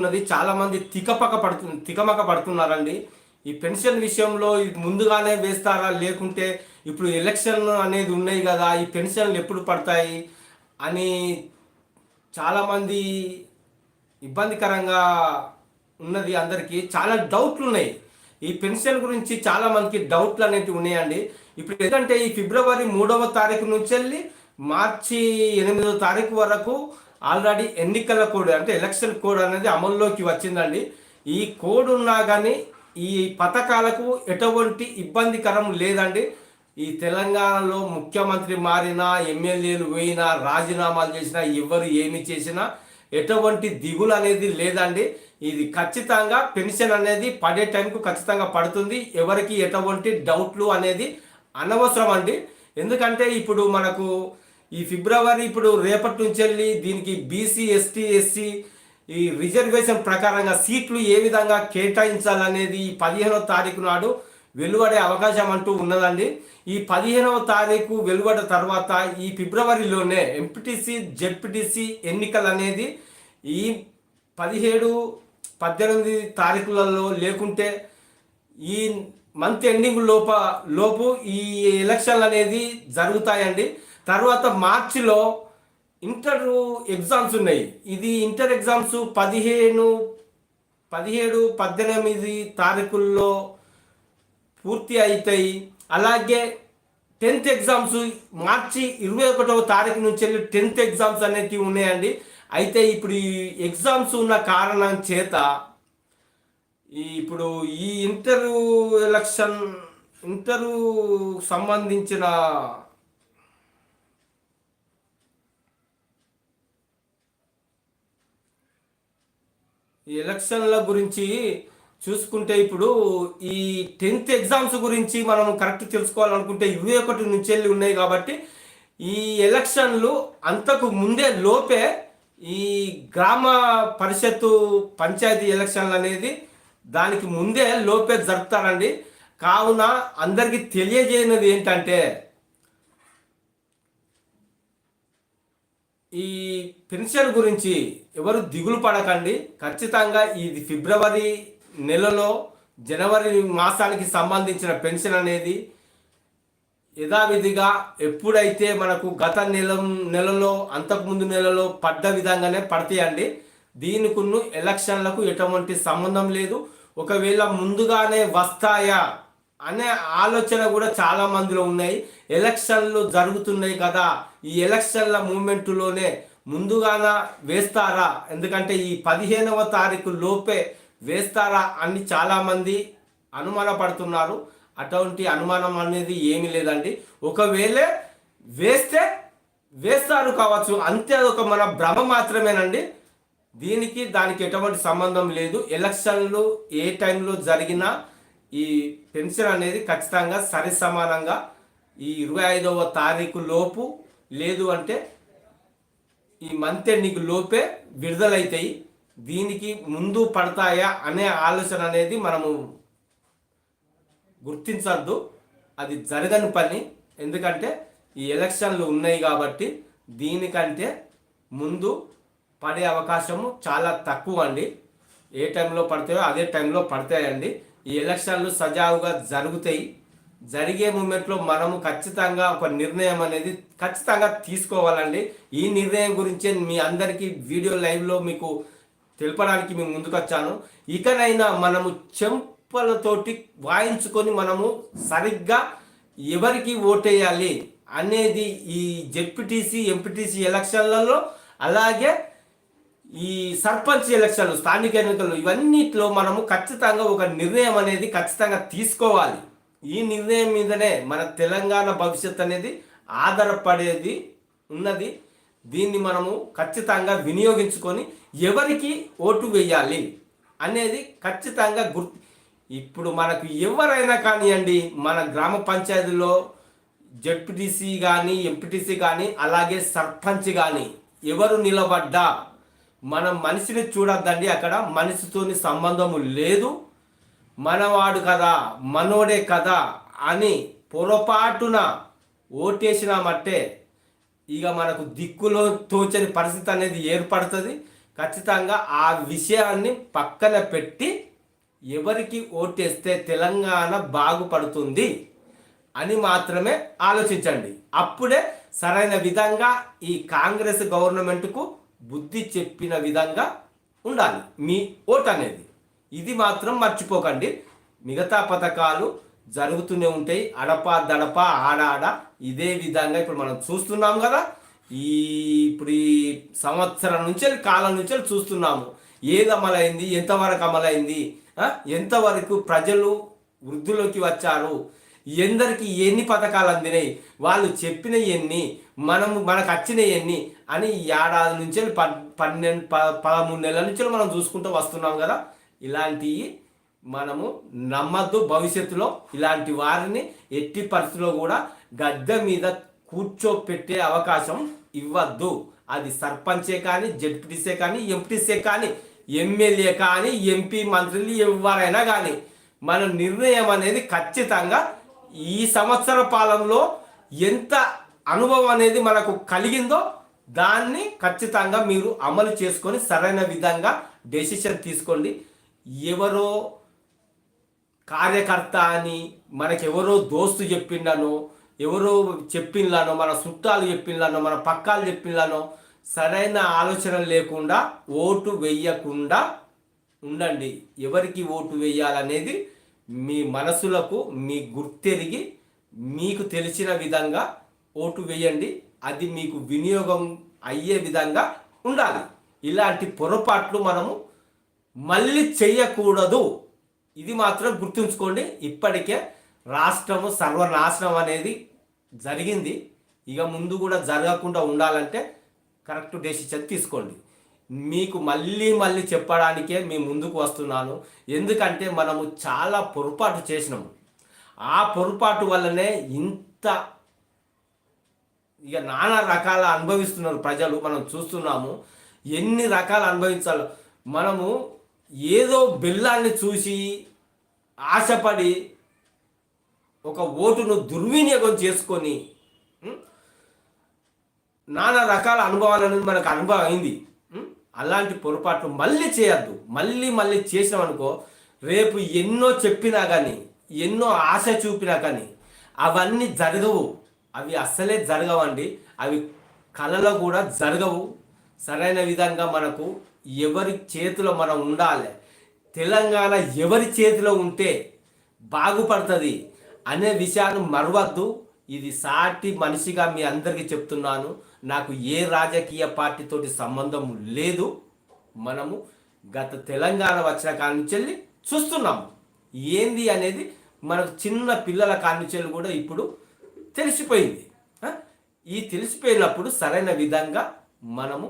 ఉన్నది. చాలా మంది తికపక పడుతు తికమక పడుతున్నారండి. ఈ పెన్షన్ విషయంలో ముందుగానే వేస్తారా? లేకుంటే ఇప్పుడు ఎలక్షన్ అనేది ఉన్నాయి కదా ఈ పెన్షన్లు ఎప్పుడు పడతాయి? అని చాలామంది ఇబ్బందికరంగా ఉన్నది అందరికీ. చాలా డౌట్లు ఉన్నాయి. ఈ పెన్షన్ గురించి చాలా మందికి డౌట్లు అనేవి ఉన్నాయండి. ఇప్పుడు ఎందుకంటే ఈ ఫిబ్రవరి మూడవ తారీఖు నుంచి వెళ్ళి మార్చి ఎనిమిదవ తారీఖు వరకు ఆల్రెడీ ఎన్నికల కోడ్ అంటే ఎలక్షన్ కోడ్ అనేది అమల్లోకి వచ్చిందండి. ఈ కోడ్ ఉన్నా కానీ ఈ పథకాలకు ఎటువంటి ఇబ్బందికరం లేదండి. ఈ తెలంగాణలో ముఖ్యమంత్రి మారినా ఎమ్మెల్యేలు పోయినా రాజీనామాలు చేసినా ఎవరు ఏమి చేసినా ఎటువంటి దిగులు అనేది లేదండి. ఇది ఖచ్చితంగా పెన్షన్ అనేది పడే టైంకు ఖచ్చితంగా పడుతుంది. ఎవరికి ఎటువంటి డౌట్లు అనేది అనవసరం అండి ఎందుకంటే ఇప్పుడు మనకు ఈ ఫిబ్రవరి ఇప్పుడు రేపటి నుంచి వెళ్ళి దీనికి బీసీ ఎస్టీ ఎస్సీ ఈ రిజర్వేషన్ ప్రకారంగా సీట్లు ఏ విధంగా కేటాయించాలనేది ఈ పదిహేనవ తారీఖు నాడు వెలువడే అవకాశం అంటూ ఉన్నదండి. ఈ పదిహేనవ తారీఖు వెలువడ తర్వాత ఈ ఫిబ్రవరిలోనే ఎంపీటీసీ జెడ్పీటీసీ ఎన్నికలు అనేది ఈ పదిహేడు పద్దెనిమిది తారీఖులలో లేకుంటే ఈ మంత్ ఎండింగ్ లోప లోపు ఈ ఎలక్షన్లు అనేది జరుగుతాయండి. తర్వాత మార్చిలో ఇంటర్ ఎగ్జామ్స్ ఉన్నాయి. ఇది ఇంటర్ ఎగ్జామ్స్ పదిహేను పదిహేడు పద్దెనిమిది తారీఖుల్లో పూర్తి అవుతాయి అలాగే టెన్త్ ఎగ్జామ్స్ మార్చి ఇరవై ఒకటవ తారీఖు నుంచి వెళ్ళి టెన్త్ ఎగ్జామ్స్ అనేటివి ఉన్నాయండి. అయితే ఇప్పుడు ఈ ఎగ్జామ్స్ ఉన్న కారణం చేత ఈ ఇప్పుడు ఈ ఇంటర్ ఎలక్షన్ ఇంటరు సంబంధించిన ఈ ఎలక్షన్ల గురించి చూసుకుంటే ఇప్పుడు ఈ టెన్త్ ఎగ్జామ్స్ గురించి మనం కరెక్ట్ తెలుసుకోవాలనుకుంటే ఇవి ఒకటి నుంచి వెళ్ళి ఉన్నాయి కాబట్టి ఈ ఎలక్షన్లు అంతకు ముందే లోపే ఈ గ్రామ పరిషత్తు పంచాయతీ ఎలక్షన్లు అనేది దానికి ముందే లోపే జరుపుతారండి. కావున అందరికీ తెలియజేయనిది ఏంటంటే ఈ పెన్షన్ గురించి ఎవరు దిగులు పడకండి. ఖచ్చితంగా ఇది ఫిబ్రవరి నెలలో జనవరి మాసానికి సంబంధించిన పెన్షన్ అనేది యథావిధిగా ఎప్పుడైతే మనకు గత నెల నెలలో అంతకుముందు నెలలో పడ్డ విధంగానే పడతాయండి. దీనికున్న ఎలక్షన్లకు ఎటువంటి సంబంధం లేదు. ఒకవేళ ముందుగానే వస్తాయా? అనే ఆలోచన కూడా చాలా మందిలో ఉన్నాయి. ఎలక్షన్లు జరుగుతున్నాయి కదా ఈ ఎలక్షన్ల మూమెంట్లోనే ముందుగాన వేస్తారా? ఎందుకంటే ఈ పదిహేనవ తారీఖు లోపే వేస్తారా అని చాలామంది అనుమానపడుతున్నారు. అటువంటి అనుమానం అనేది ఏమీ లేదండి. ఒకవేళ వేస్తే వేస్తారు కావచ్చు. అంతే ఒక మన భ్రమ మాత్రమేనండి. దీనికి దానికి ఎటువంటి సంబంధం లేదు. ఎలక్షన్లు ఏ టైంలో జరిగినా ఈ పెన్షన్ అనేది ఖచ్చితంగా సరి సమానంగా ఈ ఇరవై ఐదవ తారీఖు లోపు లేదు అంటే ఈ మంత్ ఎండింగ్ లోపే విడుదలైతాయి. దీనికి ముందు పడతాయా అనే ఆలోచన అనేది మనము గుర్తించద్దు. అది జరగని పని. ఎందుకంటే ఈ ఎలక్షన్లు ఉన్నాయి కాబట్టి దీనికంటే ముందు పడే అవకాశము చాలా తక్కువ అండి. ఏ టైంలో పడతాయో అదే టైంలో పడతాయండి. ఈ ఎలక్షన్లు సజావుగా జరుగుతాయి. జరిగే మూమెంట్లో మనము ఖచ్చితంగా ఒక నిర్ణయం అనేది ఖచ్చితంగా తీసుకోవాలండి. ఈ నిర్ణయం గురించే మీ అందరికీ వీడియో లైవ్లో మీకు తెలపడానికి మేము ముందుకొచ్చాను. ఇకనైనా మనము చెంపలతోటి వాయించుకొని మనము సరిగ్గా ఎవరికి ఓటేయాలి అనేది ఈ జెడ్పీటీసీ ఎంపీటీసీ ఎలక్షన్లలో అలాగే ఈ సర్పంచ్ ఎలక్షన్లు స్థానిక ఎన్నికలు ఇవన్నిట్లో మనము ఖచ్చితంగా ఒక నిర్ణయం అనేది ఖచ్చితంగా తీసుకోవాలి. ఈ నిర్ణయం మీదనే మన తెలంగాణ భవిష్యత్ అనేది ఆధారపడేది ఉన్నది. దీన్ని మనము ఖచ్చితంగా వినియోగించుకొని ఎవరికి ఓటు వేయాలి అనేది ఖచ్చితంగా గుర్తు ఇప్పుడు మనకు ఎవరైనా కానివ్వండి మన గ్రామ పంచాయతీలో జడ్పీటీసీ కానీ ఎంపీటీసీ కానీ అలాగే సర్పంచ్ కానీ ఎవరు నిలబడ్డా మనం మనిషిని చూడొద్దండి అక్కడ. మనిషితోని సంబంధము లేదు. మనవాడు కదా మనోడే కదా అని పొరపాటున ఓటేసినామంటే ఇక మనకు దిక్కులో తోచని పరిస్థితి అనేది ఏర్పడుతుంది. ఖచ్చితంగా ఆ విషయాన్ని పక్కన పెట్టి ఎవరికి ఓటేస్తే తెలంగాణ బాగుపడుతుంది అని మాత్రమే ఆలోచించండి. అప్పుడే సరైన విధంగా ఈ కాంగ్రెస్ గవర్నమెంట్కు బుద్ధి చెప్పిన విధంగా ఉండాలి. మీ ఓట్ అనేది. ఇది మాత్రం మర్చిపోకండి. మిగతా పథకాలు జరుగుతూనే ఉంటాయి. అడప దడప ఆడ ఆడ ఇదే విధంగా ఇప్పుడు మనం చూస్తున్నాం కదా. ఈ ఇప్పుడు ఈ సంవత్సరం నుంచి కాలం నుంచి చూస్తున్నాము. ఏది అమలైంది? ఎంతవరకు అమలైంది? ఎంతవరకు ప్రజలు వృద్ధిలోకి వచ్చారు? ఎందరికి ఎన్ని పథకాలు అందినాయి? వాళ్ళు చెప్పిన ఎన్ని? మనము మనకు వచ్చిన ఎన్ని? అని ఈ ఏడాది నుంచి పన్నెండు ప పదమూడు నెలల నుంచి మనం చూసుకుంటూ వస్తున్నాం కదా. ఇలాంటివి మనము నమ్మద్దు భవిష్యత్తులో ఇలాంటి వారిని ఎట్టి పరిస్థితిలో కూడా గద్దె మీద కూర్చోపెట్టే అవకాశం ఇవ్వద్దు. అది సర్పంచే కానీ జడ్పీటీసే కానీ ఎంపీటీసే కానీ ఎమ్మెల్యే కానీ ఎంపీ మంత్రులు ఎవరైనా కానీ మన నిర్ణయం అనేది ఖచ్చితంగా ఈ సంవత్సర పాలనలో ఎంత అనుభవం అనేది మనకు కలిగిందో దాన్ని ఖచ్చితంగా మీరు అమలు చేసుకొని సరైన విధంగా డెసిషన్ తీసుకోండి. ఎవరో కార్యకర్త అని మనకెవరో దోస్తు చెప్పిండనో ఎవరో చెప్పిండ్లానో మన చుట్టాలు చెప్పిండ్లానో మన పక్కాలు చెప్పిండ్లానో సరైన ఆలోచన లేకుండా ఓటు వేయకుండా ఉండండి. ఎవరికి ఓటు వేయాలనేది మీ మనసులకు మీ గుర్తెరిగి మీకు తెలిసిన విధంగా ఓటు వేయండి. అది మీకు వినియోగం అయ్యే విధంగా ఉండాలి. ఇలాంటి పొరపాట్లు మనము మళ్ళీ చెయ్యకూడదు ఇది మాత్రం గుర్తుంచుకోండి. ఇప్పటికే రాష్ట్రము సర్వనాశనం అనేది జరిగింది. ఇక ముందు కూడా జరగకుండా ఉండాలంటే కరెక్ట్ డెసిషన్ తీసుకోండి. మీకు మళ్ళీ మళ్ళీ చెప్పడానికే మీ ముందుకు వస్తున్నాను. ఎందుకంటే మనము చాలా పొరపాటు చేసినాము. ఆ పొరపాటు వల్లనే ఇంత ఇక నానా రకాల అనుభవిస్తున్నారు ప్రజలు మనం చూస్తున్నాము. ఎన్ని రకాలు అనుభవించాలో. మనము ఏదో బెల్లాన్ని చూసి ఆశపడి ఒక ఓటును దుర్వినియోగం చేసుకొని నానా రకాల అనుభవాలు అనేది మనకు అనుభవం అయింది. అలాంటి పొరపాట్లు మళ్ళీ చేయొద్దు. మళ్ళీ మళ్ళీ చేసినామనుకో రేపు ఎన్నో చెప్పినా కానీ ఎన్నో ఆశ చూపినా కానీ అవన్నీ జరగవు. అవి అస్సలే జరగవండి. అవి కళలో కూడా జరగవు. సరైన విధంగా మనకు ఎవరి చేతిలో మనం ఉండాలి. తెలంగాణ ఎవరి చేతిలో ఉంటే బాగుపడుతుంది అనే విషయాన్ని మరవద్దు. ఇది సాటి మనిషిగా మీ అందరికీ చెప్తున్నాను. నాకు ఏ రాజకీయ పార్టీతోటి సంబంధం లేదు. మనము గత తెలంగాణ వచ్చిన కాడి నుంచి వెళ్ళి చూస్తున్నాము. ఏంది అనేది మనకు చిన్న పిల్లల కాడి నుంచి కూడా ఇప్పుడు తెలిసిపోయింది. ఈ తెలిసిపోయినప్పుడు సరైన విధంగా మనము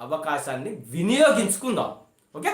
అవకాశాన్ని వినియోగించుకుందాం. ఓకే?